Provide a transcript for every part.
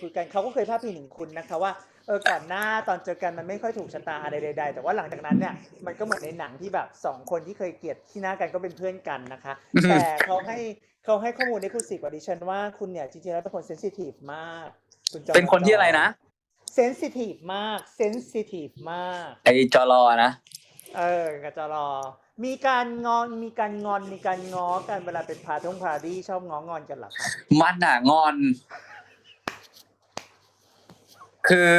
คุยกันเขาก็เคยพาดพิงถึงคุณนะคะว่าเออก่อนหน้าตอนเจอกันมันไม่ค่อยถูกชะตาอะไรใดๆแต่ว่าหลังจากนั้นเนี่ยมันก็เหมือนในหนังที่แบบสองคนที่เคยเกลียดที่หน้ากันก็เป็นเพื่อนกันนะคะอืมแต่เขาให้เขาให้ข้อมูลในคุณสิกว่าดิฉันว่าคุณเนี่ยจริงๆแล้วเป็นคนเซนซิทีฟมากคุณจอเป็นคนที่อะไรนะเซนซิทีฟมากเซนซิทีฟมาก ไอจอรอนะเออก็จะรอ มีการงอนมีการงอนมีการง้อกันเวลาเป็นพาท่งพาดี้ชอบง้องอนกันเหรอคะมันอะงอน คือ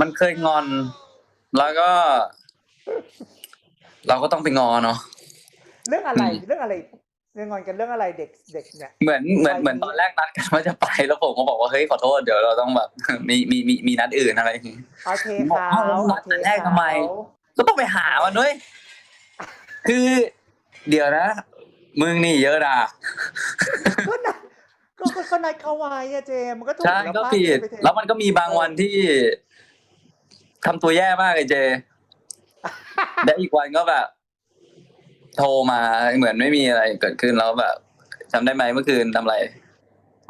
มันเคยงอน แล้วก็ เราก็ต้องไปงอเนาะ เรื่องอะไรอืมเรื่องอะไรเรื่องงอนกันเรื่องอะไรเด็กเด็กเนี่ย เหมือนเหมือนไปเหมือนตอนแรกนัดกันว่าจะไปแล้วผมก็บอกว่าเฮ้ยขอโทษเดี๋ยวเราต้องแบบ มีมีมีมีนัดอื่นอะไรอย่างงี้เอาเทบอกเขาเอ้าเอาเทนัดแรกทำไมเขาก็ต้องไปหามันด้วย คือ เดี๋ยวนะ มึงนี่เยอะด่าก็นัด ก็ก็ก็นัดเขาไว้อะเจมส์มันก็ถูกใช่แล้วก็ป้าผิดไปเทแล้วมันก็มีบางวันที่ทำตัวแย่มากไอ้เจ และอีกวันก็แบบ โทรมาเหมือนไม่มีอะไรเกิดขึ้นแล้วแบบจำได้ไหมเมื่อคืนทำอะไร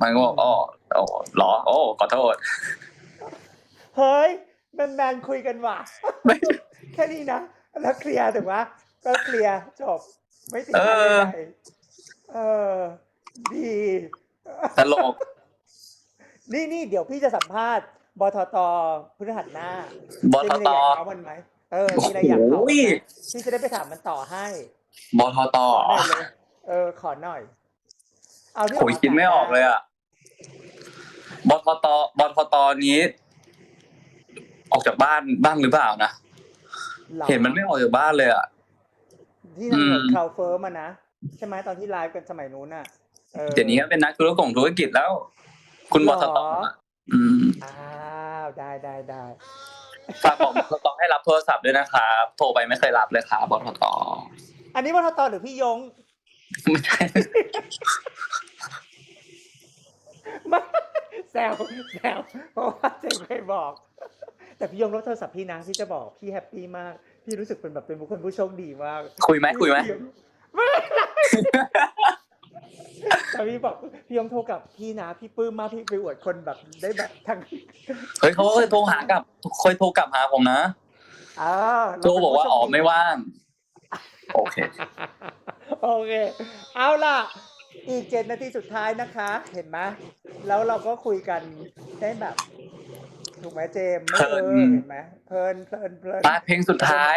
มันก็บอกอ๋ออ๋อเหรอ โอ้ขอโทษ เฮ้ยแมนแมนคุยกันว่ะไม่แค่นี้นะ แล้วเคลียร์ถูกไหมก็เคลียร์จบ ไม่ติดเออะไรอใดๆเออ ดี ตลก นี่นี่เดี๋ยวพี่จะสัมภาษณ์บทตพฤหัสหน้าบจะทมีตอะไรอยากเขามันไหมเออมีอะไรอยากเขาโอ้มันยไหมพี่จะได้ไปถามมันต่อให้บทตขอหน่อยเลยเออขอหน่อย เอาที่โอ้ยคิดไม่ออกเลยอะบทตบทตนี้ ออกจากบ้านบ้างหรือเปล่านะรอเห็นมันไม่ออกจากบ้านเลยอะ ที่ถนนอืม คาวเฟิร์มอะนะใช่ไหมตอนที่ไลฟ์กันสมัยนู้นน่ะออ เดี๋ยวนี้ก็เป็นนักธุรกงธุรกิจแล้ว คุณหบรอทตอะอืมอ้าวได้ได้ได้ฝากบอกบทตให้รับโทรศัพท์ด้วยนะครับโทรไปไม่เคยรับเลยครับบทตอันนี้บทตหรือพี่ยงไม่ใช่ไม่แซวแซวเพราะว่าเจงเคยบอก แต่พี่ยงรับโทรศัพท์พี่นะพี่จะบอกพี่แฮปปี้มาก พี่รู้สึกเป็นแบบเป็นบุคคลผู้โชคดีมาก คุยไหมคุยไหมไม่ แต่พี่บอกพี่ยงโทรกลับพี่นะพี่ปลื้มมากพี่ไปอวดคนแบบได้แบบทั้งเฮ้ยเขาเคยโทรหากลับเคยโทรกลับหาผมนะอ่าโทรบอกว่าอ๋อไม่ว่าง โอเค โอเค เอาล่ะ อีกเจ็ดนาทีสุดท้ายนะคะ เห็นไหมแล้วเราก็คุยกันได้แบบ ถูกไหมเจมส์ไม่เพลิเอนอเห็นไหมเพลินเพลินเพลินมาเพลงสุดท้าย